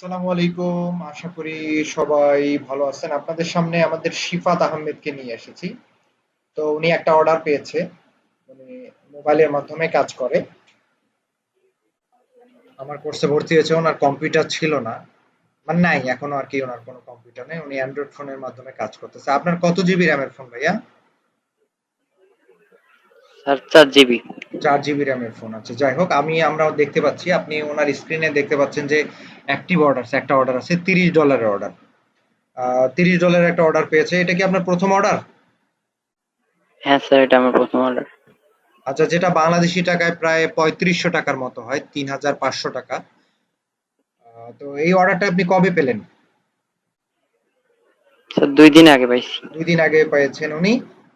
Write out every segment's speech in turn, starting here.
আসসালামু আলাইকুম। আশা করি সবাই ভালো আছেন। আপনাদের সামনে আমাদের শিফাত আহমেদকে নিয়ে এসেছি। তো উনি একটা অর্ডার পেয়েছে। উনি মোবাইলের মাধ্যমে কাজ করে। আমার কোর্সে ভর্তি হয়েছে। ওনার কম্পিউটার ছিল না। মানে নাই, এখনও আর কি ওনার কোনো কম্পিউটার নেই। উনি অ্যান্ড্রয়েড ফোনের মাধ্যমে কাজ করতেছে। আপনার কত জিবি র্যামের ফোন ভাইয়া? স্যার চার জিবি। চার জিবি র্যামের ফোন আছে। যাই হোক আমি আমরাও দেখতে পাচ্ছি। আপনি ওনার স্ক্রিনে দেখতে পাচ্ছেন যে অ্যাক্টিভ অর্ডার একটা অর্ডার আছে তিরিশ ডলারের অর্ডার তিরিশ ডলারের একটা অর্ডার পেয়েছে। এটা কি আপনার প্রথম অর্ডার হ্যাঁ স্যার এটা আমার প্রথম অর্ডার আচ্ছা যেটা বাংলাদেশি টাকায় প্রায় পঁয়ত্রিশশো টাকার মতো হয় তিন হাজার পাঁচশো টাকা। তো এই অর্ডারটা আপনি কবে পেলেন? স্যার দুই দিন আগে পাইছি। দুই দিন আগে পেয়েছেন উনি।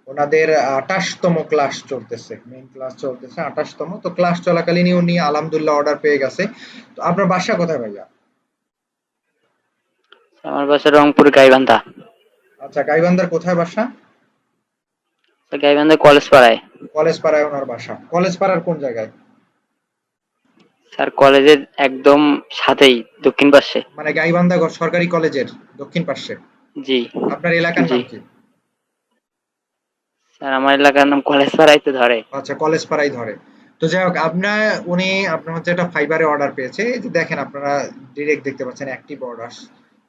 ওনাদের আঠাশতম ক্লাস চলতেছে মেইন ক্লাস চলতেছে আঠাশতম। তো ক্লাস চলাকালীনই উনি আলহামদুলিল্লাহ অর্ডার পেয়ে গেছে। তো আপনার বাসা কোথায় ভাইয়া? আমার বাসা রংপুর গাইবান্ধা। আচ্ছা গাইবান্ধার কোথায় বাসা? গাইবান্ধা কলেজ পাড়ায় কলেজ পাড়ায় ওনার বাসা। কলেজ পাড়ার কোন জায়গায়? স্যার কলেজের একদম সাথেই দক্ষিণ পাশে। মানে গাইবান্ধা সরকারি কলেজের দক্ষিণ পাশে? জি। আপনার এলাকার নাম কি? আমার এলাকার নাম কলেজ পাড়ায় তো ধরে। আচ্ছা কলেজ পাড়াই ধরে। তো যাই হোক আপনার উনি আপনার হচ্ছে একটা ফাইবারে অর্ডার পেয়েছে। এই যে দেখেন আপনারা ডিরেক্ট দেখতে পাচ্ছেন অ্যাক্টিভ অর্ডার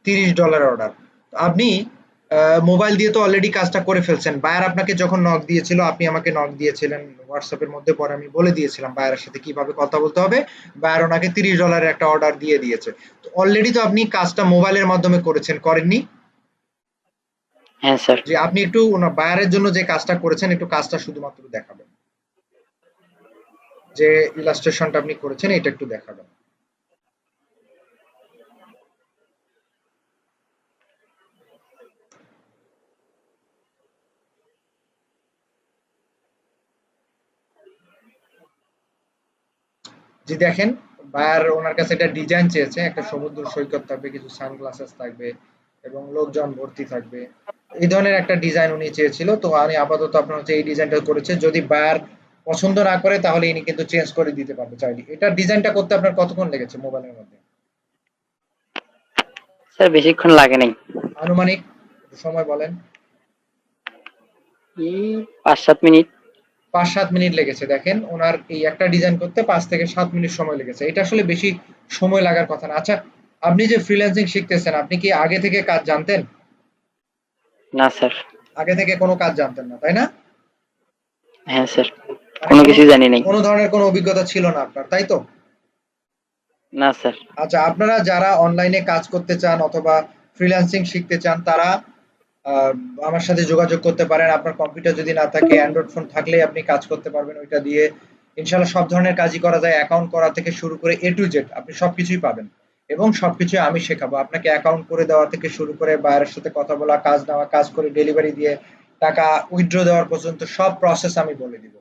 তিরিশ ডলারের অর্ডার আপনি মোবাইল দিয়ে তো অলরেডি কাজটা করে ফেলছেন। বায়ার আপনাকে যখন নক দিয়েছিল, আপনি আমাকে নক দিয়েছিলেন হোয়াটসঅ্যাপের মধ্যে, পরে আমি বলে দিয়েছিলাম বায়ারের সাথে কীভাবে কথা বলতে হবে। বায়ার ওনাকে তিরিশ ডলারের একটা অর্ডার দিয়ে দিয়েছে। তো অলরেডি তো আপনি কাজটা মোবাইলের মাধ্যমে করেছেন, করেননি। হ্যাঁ স্যার। যে আপনি একটু বায়ারের জন্য যে কাজটা করেছেন, একটু কাজটা শুধুমাত্র দেখাবেন। যে ইলাস্ট্রেশনটা আপনি করেছেন, এটা একটু দেখাবেন। জি, দেখেন, বায়ার ওনার কাছে একটা ডিজাইন চেয়েছে, একটা সমুদ্র সৈকত থাকবে, কিছু সানগ্লাসেস থাকবে, এবং লোকজন ভর্তি থাকবে। এই ধরনের একটা ডিজাইন উনি চেয়েছিল। তো আমি আপাতত আপনার হচ্ছে এই ডিজাইনটা করেছে। যদি বায়ার পছন্দ না করে তাহলে ইনি কিন্তু চেঞ্জ করে দিতে পারবে চাইলে। এটা ডিজাইনটা করতে আপনার কতক্ষণ লেগেছে মোবাইলের মধ্যে? স্যার বেশিক্ষণ লাগে নাই। আনুমানিক সময় বলেন। এই পাঁচ সাত মিনিট। পাঁচ সাত মিনিট লেগেছে দেখেন। ওনার এই একটা ডিজাইন করতে পাঁচ থেকে সাত মিনিট সময় লেগেছে। এটা আসলে বেশি সময় লাগার কথা না। আচ্ছা আপনি যে ফ্রিল্যান্সিং শিখতেছেন আপনি কি আগে থেকে কাজ জানতেন? না স্যার। আগে থেকে কোনো কাজ জানতেন না তাই না? হ্যাঁ স্যার। কোনো কিছু জানি নাই। কোনো ধরনের কোনো অভিজ্ঞতা ছিল না আপনার তাই তো? না স্যার। আচ্ছা আপনারা যারা অনলাইনে কাজ করতে চান অথবা ফ্রিল্যান্সিং শিখতে চান তারা আমার সাথে যোগাযোগ করতে পারেন। আপনার কম্পিউটার যদি না থাকে অ্যান্ড্রয়েড ফোন থাকলেই আপনি কাজ করতে পারবেন। ওইটা দিয়ে ইনশাল্লাহ সব ধরনের কাজই করা যায়। অ্যাকাউন্ট করা থেকে শুরু করে এ টু জেড আপনি সবকিছুই পাবেন। এবং সবকিছু আমি শেখাবো। আপনাকে অ্যাকাউন্ট করে দেওয়া থেকে শুরু করে বাইরের সাথে কথা বলা, কাজ নেওয়া কাজ করে ডেলিভারি দিয়ে টাকা উইথড্র দেওয়ার পর্যন্ত সব প্রসেস আমি বলে দিব।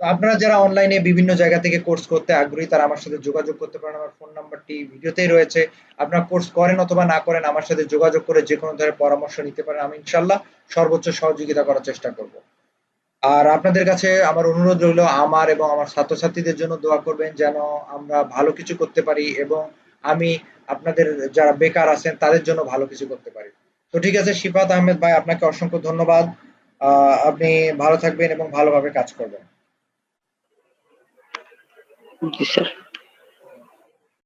তো আপনারা যারা অনলাইনে বিভিন্ন জায়গা থেকে কোর্স করতে আগ্রহী, তারা আমার সাথে যোগাযোগ করতে পারেন। আমার ফোন নাম্বারটি ভিডিওতেই রয়েছে। আপনারা কোর্স করেন অথবা না করেন, আমার সাথে যোগাযোগ করে যে কোনো ধরনের পরামর্শ নিতে পারেন। আমি ইনশাল্লাহ সর্বোচ্চ সহযোগিতা করার চেষ্টা করব। আর আপনাদের কাছে আমার অনুরোধ রইল, আমার এবং আমার ছাত্রছাত্রীদের জন্য দোয়া করবেন যেন আমরা ভালো কিছু করতে পারি এবং আমি আপনাদের যারা বেকার আছেন, তাদের জন্য ভালো কিছু করতে পারি। তো ঠিক আছে, শিফাত আহমেদ ভাই, আপনাকে অসংখ্য ধন্যবাদ। আপনি ভালো থাকবেন এবং ভালোভাবে কাজ করবেন। জি, স্যার।